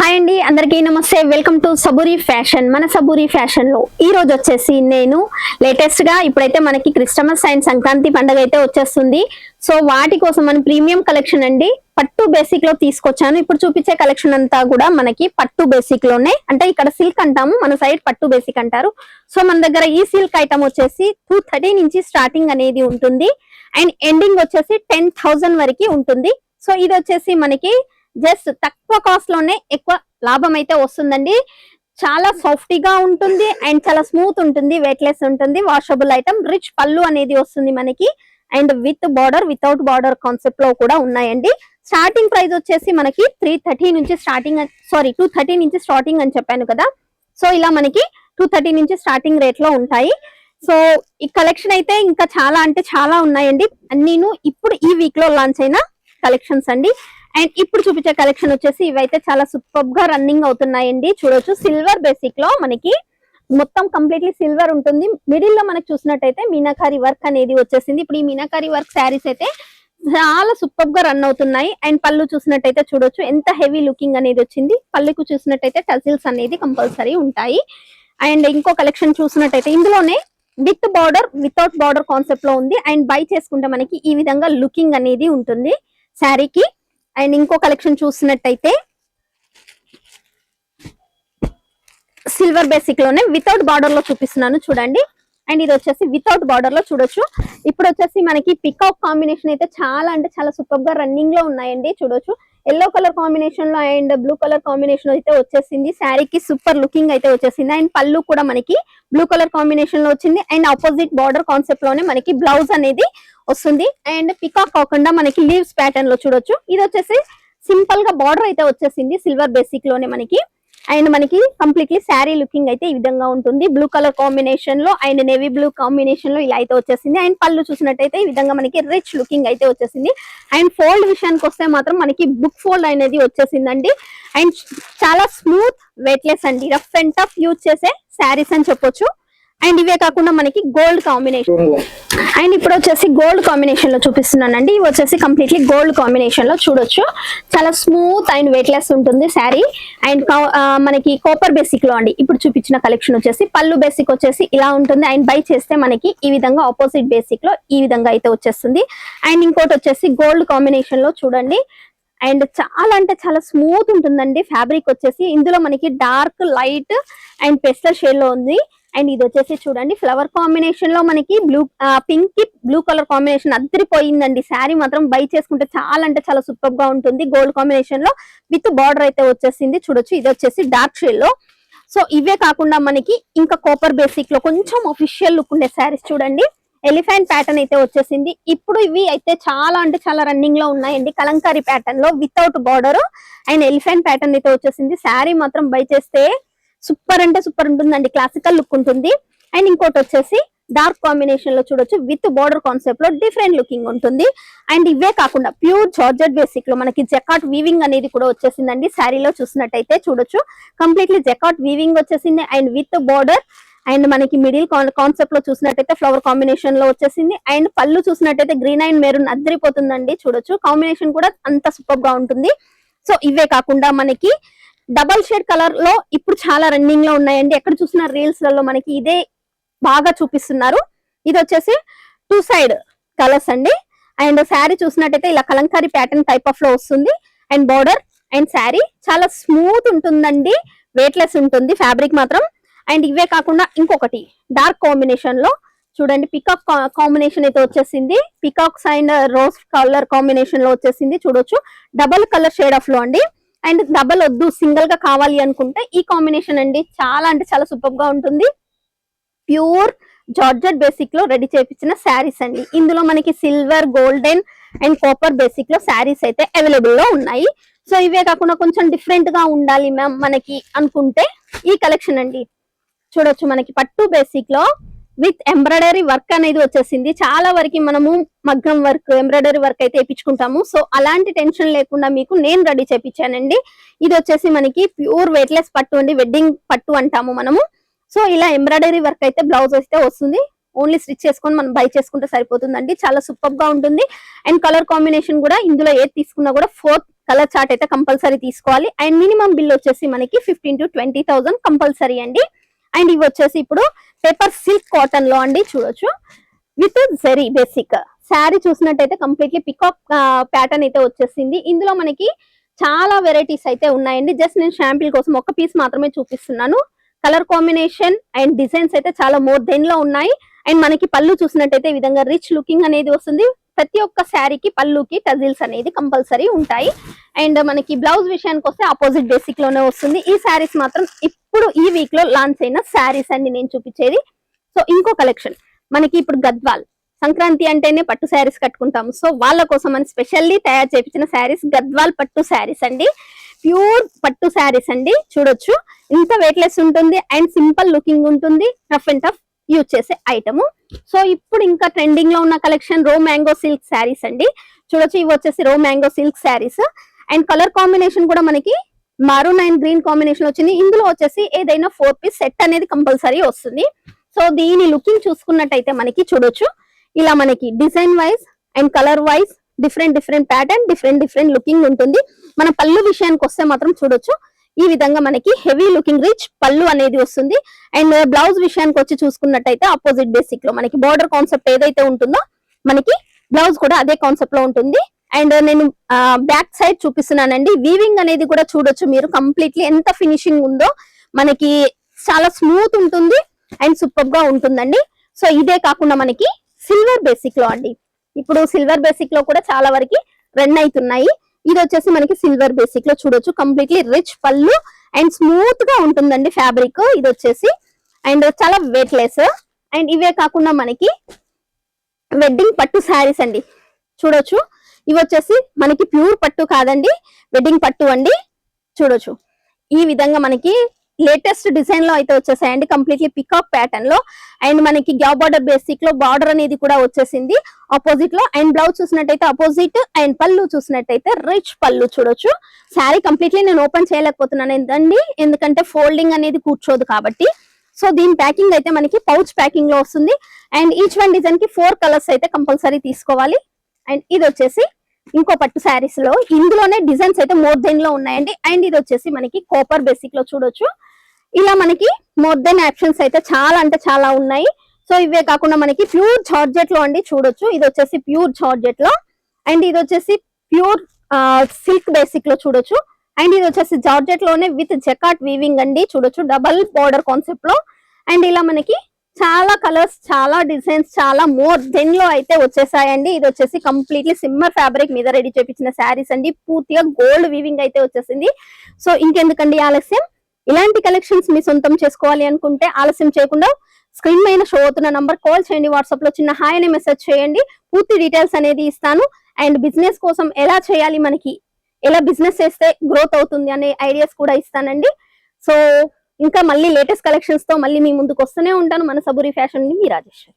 Hi అండి అందరికీ నమస్తే. వెల్కమ్ టు సబూరి ఫ్యాషన్ మన సబూరి ఫ్యాషన్లో ఈ రోజు వచ్చేసి నేను లేటెస్ట్గా ఇప్పుడైతే మనకి క్రిస్టమస్ అండ్ సంక్రాంతి పండుగ అయితే వచ్చేస్తుంది. సో వాటి కోసం మన ప్రీమియం కలెక్షన్ అండి. పట్టు బేసిక్లో తీసుకొచ్చాను. ఇప్పుడు చూపించే కలెక్షన్ అంతా కూడా మనకి పట్టు బేసిక్లోనే. అంటే ఇక్కడ సిల్క్ అంటాము మన సైడ్ పట్టు బేసిక్ అంటారు. సో మన దగ్గర ఈ సిల్క్ ఐటమ్ వచ్చేసి టూ థర్టీ నుంచి స్టార్టింగ్ అనేది ఉంటుంది. అండ్ ఎండింగ్ వచ్చేసి టెన్ థౌసండ్ వరకు ఉంటుంది. సో ఇది వచ్చేసి మనకి జస్ట్ తక్కువ కాస్ట్లోనే ఎక్కువ లాభం అయితే వస్తుందండి. చాలా సాఫ్టీగా ఉంటుంది అండ్ చాలా స్మూత్ ఉంటుంది వెయిట్లెస్ ఉంటుంది. వాషబుల్ ఐటమ్ రిచ్ పళ్ళు అనేది వస్తుంది మనకి. And with border without border కాన్సెప్ట్లో కూడా ఉన్నాయండి. స్టార్టింగ్ ప్రైస్ వచ్చేసి మనకి త్రీ థర్టీ నుంచి స్టార్టింగ్ సారీ టూ థర్టీ నుంచి స్టార్టింగ్ అని చెప్పాను కదా. సో ఇలా మనకి టూ థర్టీ నుంచి స్టార్టింగ్ రేట్లో ఉంటాయి. సో ఈ కలెక్షన్ అయితే ఇంకా చాలా అంటే చాలా ఉన్నాయండి. నేను ఇప్పుడు ఈ వీక్లో లాంచ్ అయిన కలెక్షన్స్ అండి. అండ్ ఇప్పుడు చూపించే కలెక్షన్ వచ్చేసి ఇవైతే చాలా సూపర్గా రన్నింగ్ అవుతున్నాయండి. చూడొచ్చు సిల్వర్ బేసిక్లో మనకి మొత్తం కంప్లీట్లీ సిల్వర్ ఉంటుంది. మిడిల్లో మనకి చూసినట్టయితే మీనాకారి వర్క్ అనేది వచ్చేసింది. ఇప్పుడు ఈ మీనాకారి వర్క్ శారీస్ అయితే చాలా సూపర్గా రన్ అవుతున్నాయి. అండ్ పళ్ళు చూసినట్టయితే చూడొచ్చు ఎంత హెవీ లుకింగ్ అనేది వచ్చింది. పళ్ళుకు చూసినట్టయితే టజిల్స్ అనేది కంపల్సరీ ఉంటాయి. అండ్ ఇంకో కలెక్షన్ చూసినట్టయితే ఇందులోనే విత్ బార్డర్ వితౌట్ బార్డర్ కాన్సెప్ట్లో ఉంది. అండ్ బై చేసుకుంటే మనకి ఈ విధంగా లుకింగ్ అనేది ఉంటుంది. శారీకి అండ్ ఇంకో కలెక్షన్ చూసినట్టయితే సిల్వర్ బేసిక్లోనే వితౌట్ బార్డర్లో చూపిస్తున్నాను చూడండి. అండ్ ఇది వచ్చేసి వితౌట్ బార్డర్లో చూడొచ్చు. ఇప్పుడు వచ్చేసి మనకి పికాక్ కాంబినేషన్ అయితే చాలా అంటే చాలా సూపర్గా రన్నింగ్లో ఉన్నాయండి. చూడొచ్చు. ఎల్లో కలర్ కాంబినేషన్లో అండ్ బ్లూ కలర్ కాంబినేషన్ అయితే వచ్చేసింది. శారీకి సూపర్ లుకింగ్ అయితే వచ్చేసింది. అండ్ పళ్ళు కూడా మనకి బ్లూ కలర్ కాంబినేషన్లో వచ్చింది. అండ్ ఆపోజిట్ బార్డర్ కాన్సెప్ట్లోనే మనకి బ్లౌజ్ అనేది వస్తుంది. అండ్ పికాక్ కాకుండా మనకి లీవ్స్ ప్యాటర్న్లో చూడొచ్చు. ఇది వచ్చేసి సింపుల్గా బార్డర్ అయితే వచ్చేసింది. సిల్వర్ బేసిక్లోనే మనకి. అండ్ మనకి కంప్లీట్లీ శారీ లుకింగ్ అయితే ఈ విధంగా ఉంటుంది. బ్లూ కలర్ కాంబినేషన్లో అండ్ నేవీ బ్లూ కాంబినేషన్లో ఇలా అయితే వచ్చేసింది. అండ్ పళ్ళు చూసినట్టయితే ఈ విధంగా మనకి రిచ్ లుకింగ్ అయితే వచ్చేసింది. అండ్ ఫోల్డ్ విషయానికి వస్తే మాత్రం మనకి బుక్ ఫోల్డ్ అనేది వచ్చేసిందండి. అండ్ చాలా స్మూత్ వెయిట్లెస్ అండి. రఫ్ అండ్ టఫ్ యూజ్ చేసే శారీస్ అని చెప్పొచ్చు. అండ్ ఇవే కాకుండా మనకి గోల్డ్ కాంబినేషన్ అండ్ ఇప్పుడు వచ్చేసి గోల్డ్ కాంబినేషన్లో చూపిస్తున్నానండి. ఇవి వచ్చేసి కంప్లీట్లీ గోల్డ్ కాంబినేషన్లో చూడొచ్చు. చాలా స్మూత్ అండ్ వెయిట్లెస్ ఉంటుంది శారీ. అండ్ మనకి కోపర్ బేసిక్లో అండి. ఇప్పుడు చూపించిన కలెక్షన్ వచ్చేసి పళ్ళు బేసిక్ వచ్చేసి ఇలా ఉంటుంది. అండ్ బై చేస్తే మనకి ఈ విధంగా ఆపోజిట్ బేసిక్లో ఈ విధంగా అయితే వచ్చేస్తుంది. అండ్ ఇంకోటి వచ్చేసి గోల్డ్ కాంబినేషన్లో చూడండి. అండ్ చాలా అంటే చాలా స్మూత్ ఉంటుందండి. ఫ్యాబ్రిక్ వచ్చేసి ఇందులో మనకి డార్క్ లైట్ అండ్ పెస్టల్ షేడ్లో ఉంది. అండ్ ఇది వచ్చేసి చూడండి ఫ్లవర్ కాంబినేషన్లో మనకి బ్లూ పింక్కి బ్లూ కలర్ కాంబినేషన్ అద్దరిపోయిందండి. శారీ మాత్రం బై చేసుకుంటే చాలా అంటే చాలా సూపర్గా ఉంటుంది. గోల్డ్ కాంబినేషన్లో విత్ బార్డర్ అయితే వచ్చేసింది. చూడొచ్చు ఇది వచ్చేసి డార్క్ షేడ్లో. సో ఇవే కాకుండా మనకి ఇంకా కోపర్ బేసిక్లో కొంచెం అఫిషియల్ లుక్ ఉండే శారీస్ చూడండి. ఎలిఫెంట్ ప్యాటర్న్ అయితే వచ్చేసింది. ఇప్పుడు ఇవి అయితే చాలా అంటే చాలా రన్నింగ్లో ఉన్నాయండి. కలంకారీ ప్యాటర్న్లో without border and elephant pattern అయితే వచ్చేసింది. శారీ మాత్రం బై చేస్తే సూపర్ అంటే సూపర్ ఉంటుందండి క్లాసికల్ లుక్ ఉంటుంది. అండ్ ఇంకోటి వచ్చేసి డార్క్ కాంబినేషన్లో చూడొచ్చు విత్ బార్డర్ కాన్సెప్ట్లో డిఫరెంట్ లుకింగ్ ఉంటుంది. అండ్ ఇవే కాకుండా ప్యూర్ జార్జెట్ బేసిక్లో మనకి జకాట్ వీవింగ్ అనేది కూడా వచ్చేసిందండి. శారీలో చూసినట్టయితే చూడొచ్చు. కంప్లీట్లీ జకాట్ వీవింగ్ వచ్చేసింది. అండ్ విత్ బార్డర్ అండ్ మనకి మిడిల్ కాన్సెప్ట్లో చూసినట్టయితే ఫ్లవర్ కాంబినేషన్లో వచ్చేసింది. అండ్ పళ్ళు చూసినట్టయితే గ్రీన్ అండ్ మెరూన్ అద్దరిపోతుందండి చూడొచ్చు. కాంబినేషన్ కూడా అంత సూపర్గా ఉంటుంది. సో ఇవే కాకుండా మనకి డబల్ షేడ్ కలర్లో ఇప్పుడు చాలా రన్నింగ్లో ఉన్నాయండి. ఎక్కడ చూసిన రీల్స్లలో మనకి ఇదే బాగా చూపిస్తున్నారు. ఇది వచ్చేసి టూ సైడ్ కలర్స్ అండి. అండ్ శారీ చూసినట్టయితే ఇలా కలంకారీ ప్యాటర్న్ టైప్ ఆఫ్లో వస్తుంది. అండ్ బార్డర్ అండ్ శారీ చాలా స్మూత్ ఉంటుందండి. వెయిట్లెస్ ఉంటుంది ఫ్యాబ్రిక్ మాత్రం. అండ్ ఇవే కాకుండా ఇంకొకటి డార్క్ కాంబినేషన్లో చూడండి పికాక్ కాంబినేషన్ అయితే వచ్చేసింది. పికాక్స్ అండ్ రోజ్ కలర్ కాంబినేషన్లో వచ్చేసింది. చూడొచ్చు. డబల్ కలర్ షేడ్ ఆఫ్లో అండి. అండ్ డబల్ వద్దు సింగిల్గా కావాలి అనుకుంటే ఈ కాంబినేషన్ అండి చాలా అంటే చాలా సూపర్గా ఉంటుంది. ప్యూర్ జార్జెట్ బేసిక్లో రెడీ చేయించిన శారీస్ అండి. ఇందులో మనకి సిల్వర్ గోల్డెన్ అండ్ కాపర్ బేసిక్లో శారీస్ అయితే అవైలబుల్లో ఉన్నాయి. సో ఇవే కాకుండా కొంచెం డిఫరెంట్గా ఉండాలి మ్యామ్ మనకి అనుకుంటే ఈ కలెక్షన్ అండి. చూడొచ్చు మనకి పట్టు బేసిక్లో విత్ ఎంబ్రాయిడరీ వర్క్ అనేది వచ్చేసింది. చాలా వరకు మనము మగ్గం వర్క్ ఎంబ్రాయిడరీ వర్క్ అయితే వేయించుకుంటాము. సో అలాంటి టెన్షన్ లేకుండా మీకు నేను రెడీ చేపించానండి. ఇది వచ్చేసి మనకి ప్యూర్ వెయిట్లెస్ పట్టు అండి. వెడ్డింగ్ పట్టు అంటాము మనము. సో ఇలా ఎంబ్రాయిడరీ వర్క్ అయితే బ్లౌజ్ అయితే వస్తుంది. ఓన్లీ స్టిచ్ చేసుకొని మనం బై చేసుకుంటే సరిపోతుందండి. చాలా సూపర్గా ఉంటుంది. అండ్ కలర్ కాంబినేషన్ కూడా ఇందులో ఏది తీసుకున్నా కూడా ఫోర్త్ కలర్ చార్ట్ అయితే కంపల్సరీ తీసుకోవాలి. అండ్ మినిమం బిల్ వచ్చేసి మనకి fifteen to twenty thousand compulsory అండి. అండ్ ఇవి వచ్చేసి ఇప్పుడు పేపర్ సిల్క్ కాటన్లో అండి చూడొచ్చు. With zari basic. శారీ చూసినట్టయితే కంప్లీట్లీ పికాక్ ప్యాటర్న్ అయితే వచ్చేసింది. ఇందులో మనకి చాలా వెరైటీస్ అయితే ఉన్నాయండి. జస్ట్ నేను షాంపిల్ కోసం ఒక పీస్ మాత్రమే చూపిస్తున్నాను. కలర్ కాంబినేషన్ అండ్ డిజైన్స్ అయితే చాలా మోర్ దెన్లో ఉన్నాయి. అండ్ మనకి పళ్ళు చూసినట్టయితే ఈ విధంగా రిచ్ లుకింగ్ అనేది వస్తుంది. ప్రతి ఒక్క శారీకి పళ్ళుకి టజిల్స్ అనేది కంపల్సరీ ఉంటాయి. అండ్ మనకి బ్లౌజ్ విషయానికి వస్తే ఆపోజిట్ బేసిక్లోనే వస్తుంది. ఈ శారీస్ మాత్రం ఇప్పుడు ఈ వీక్లో లాంచ్ అయిన శారీస్ అండి నేను చూపించేది. సో ఇంకో కలెక్షన్ మనకి ఇప్పుడు గద్వాల్. సంక్రాంతి అంటేనే పట్టు శారీస్ కట్టుకుంటాము. సో వాళ్ళ కోసం అని స్పెషల్లీ తయారు చేపించిన శారీస్ గద్వాల్ పట్టు శారీస్ అండి. ప్యూర్ పట్టు శారీస్ అండి. చూడొచ్చు. ఇంత వెయిట్లెస్ ఉంటుంది. అండ్ సింపుల్ లుకింగ్ ఉంటుంది. Rough and tough. యూజ్ చేసే ఐటమ్ సో ఇప్పుడు ఇంకా ట్రెండింగ్లో ఉన్న కలెక్షన్ రో మ్యాంగో సిల్క్ శారీస్ అండి. చూడొచ్చు ఇవి వచ్చేసి raw mango silk saris and colour combination కూడా మనకి మరూన్ అండ్ గ్రీన్ కాంబినేషన్ వచ్చింది. ఇందులో వచ్చేసి ఏదైనా ఫోర్ పీస్ సెట్ అనేది కంపల్సరీ వస్తుంది. సో దీని లుకింగ్ చూసుకున్నట్టయితే మనకి చూడొచ్చు. ఇలా మనకి design wise and colour wise different different pattern different different looking ఉంటుంది. మన పళ్ళు విషయానికి వస్తే మాత్రం చూడొచ్చు. ఈ విధంగా మనకి హెవీ లుకింగ్ రిచ్ పళ్ళు అనేది వస్తుంది. అండ్ బ్లౌజ్ విషయానికి వచ్చి చూసుకున్నట్టయితే ఆపోజిట్ బేసిక్లో మనకి బార్డర్ కాన్సెప్ట్ ఏదైతే ఉంటుందో మనకి బ్లౌజ్ కూడా అదే కాన్సెప్ట్లో ఉంటుంది. అండ్ నేను బ్యాక్ సైడ్ చూపిస్తున్నానండి. వీవింగ్ అనేది కూడా చూడొచ్చు మీరు. కంప్లీట్లీ ఎంత ఫినిషింగ్ ఉందో మనకి చాలా స్మూత్ ఉంటుంది అండ్ సూపర్గా ఉంటుందండి. సో ఇదే కాకుండా మనకి సిల్వర్ బేసిక్లో అండి. ఇప్పుడు సిల్వర్ బేసిక్లో కూడా చాలా వరకు రన్ అవుతున్నాయి. ఇది వచ్చేసి మనకి సిల్వర్ బేసిక్లో చూడొచ్చు. కంప్లీట్లీ రిచ్ పళ్ళు అండ్ స్మూత్గా ఉంటుందండి ఫ్యాబ్రిక్ ఇది వచ్చేసి అండ్ చాలా వెయిట్లెస్ అండ్ ఇవే కాకుండా మనకి వెడ్డింగ్ పట్టు శారీస్ అండి. చూడొచ్చు. ఇవి వచ్చేసి మనకి ప్యూర్ పట్టు కాదండి. వెడ్డింగ్ పట్టు అండి. చూడొచ్చు. ఈ విధంగా మనకి లేటెస్ట్ డిజైన్లో అయితే వచ్చేసాయండి కంప్లీట్లీ పికాక్ ప్యాటర్న్లో. అండ్ మనకి గ్యాప్ బార్డర్ బేసిక్లో బార్డర్ అనేది కూడా వచ్చేసింది. ఆపోజిట్లో. అండ్ బ్లౌజ్ చూసినట్టయితే ఆపోజిట్ అండ్ పళ్ళు చూసినట్టయితే రిచ్ పళ్ళు చూడొచ్చు. శారీ కంప్లీట్లీ నేను ఓపెన్ చేయలేకపోతున్నాను. ఏంటండి ఎందుకంటే ఫోల్డింగ్ అనేది కూర్చోదు కాబట్టి. సో దీని ప్యాకింగ్ అయితే మనకి పౌచ్ ప్యాకింగ్లో వస్తుంది. అండ్ ఈచ్ వన్ డిజైన్కి ఫోర్ కలర్స్ అయితే కంపల్సరీ తీసుకోవాలి. అండ్ ఇది వచ్చేసి ఇంకో పట్టు శారీస్లో ఇందులోనే డిజైన్స్ అయితే మోర్ దెన్లో ఉన్నాయండి. అండ్ ఇది వచ్చేసి మనకి కోపర్ బేసిక్లో చూడొచ్చు. ఇలా మనకి మోర్ దెన్ ఆప్షన్స్ అయితే చాలా అంటే చాలా ఉన్నాయి. సో ఇవే కాకుండా మనకి ప్యూర్ జార్జెట్లో అండి చూడొచ్చు. ఇది వచ్చేసి ప్యూర్ జార్జెట్లో. అండ్ ఇది వచ్చేసి ప్యూర్ సిల్క్ బేసిక్లో చూడొచ్చు. అండ్ ఇది వచ్చేసి జార్జెట్లోనే విత్ జకాట్ వీవింగ్ అండి చూడొచ్చు. డబల్ బార్డర్ కాన్సెప్ట్లో. అండ్ ఇలా మనకి చాలా కలర్స్ చాలా డిజైన్స్ చాలా మోర్ దెన్లో అయితే వచ్చేసాయండి. ఇది వచ్చేసి కంప్లీట్లీ సిమ్మర్ ఫ్యాబ్రిక్ మీద రెడీ చేపించిన శారీస్ అండి. పూర్తిగా గోల్డ్ వీవింగ్ అయితే వచ్చేసింది. సో ఇంకెందుకండి ఆలస్యం? ఇలాంటి కలెక్షన్స్ మీ సొంతం చేసుకోవాలి అనుకుంటే ఆలస్యం చేయకుండా స్క్రీన్ పైన షో అవుతున్న నంబర్ కాల్ చేయండి. వాట్సాప్లో చిన్న హాయ్ అనే మెసేజ్ చేయండి. పూర్తి డీటెయిల్స్ అనేది ఇస్తాను. అండ్ బిజినెస్ కోసం ఎలా చేయాలి? మనకి ఎలా బిజినెస్ చేస్తే గ్రోత్ అవుతుంది అనే ఐడియాస్ కూడా ఇస్తానండి. సో ఇంకా మళ్ళీ లేటెస్ట్ కలెక్షన్స్తో మళ్ళీ మీ ముందుకు వస్తూనే ఉంటాను. మన సబూరి ఫ్యాషన్ మీ రాజేశ్వరి